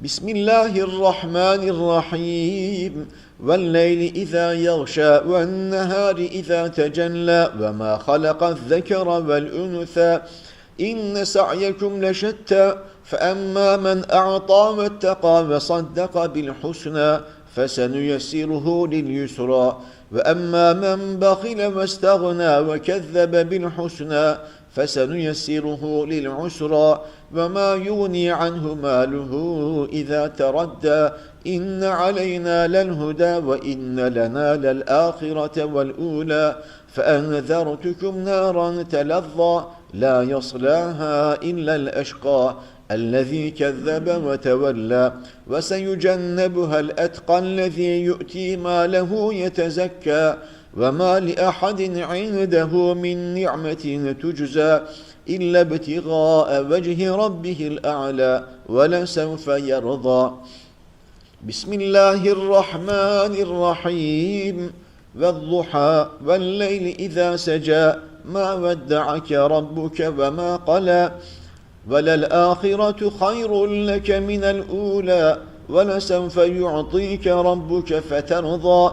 بسم الله الرحمن الرحيم والليل إذا يغشى والنهار إذا تجلى وما خلق الذكر والأنثى إن سعيكم لشتى فأما من أعطى واتقى وصدق بالحسنى فسنيسره لليسرى وأما من بخل واستغنى وكذب بالحسنى فسنيسره للعسرى وما يغني عنه ماله إذا تردى إن علينا للهدى وإن لنا للآخرة والأولى فأنذرتكم نارا تلظى لا يصلاها إلا الأشقى الذي كذب وتولى وسيجنبها الأتقى الذي يؤتي ماله يتزكى وما لأحد عنده من نعمة تجزى إلا ابتغاء وجه ربه الأعلى ولسوف يرضى. بسم الله الرحمن الرحيم. والضحى والليل إذا سجى. ما ودعك ربك وما قلى. وللآخرة خير لك من الأولى. ولسوف يعطيك ربك فترضى.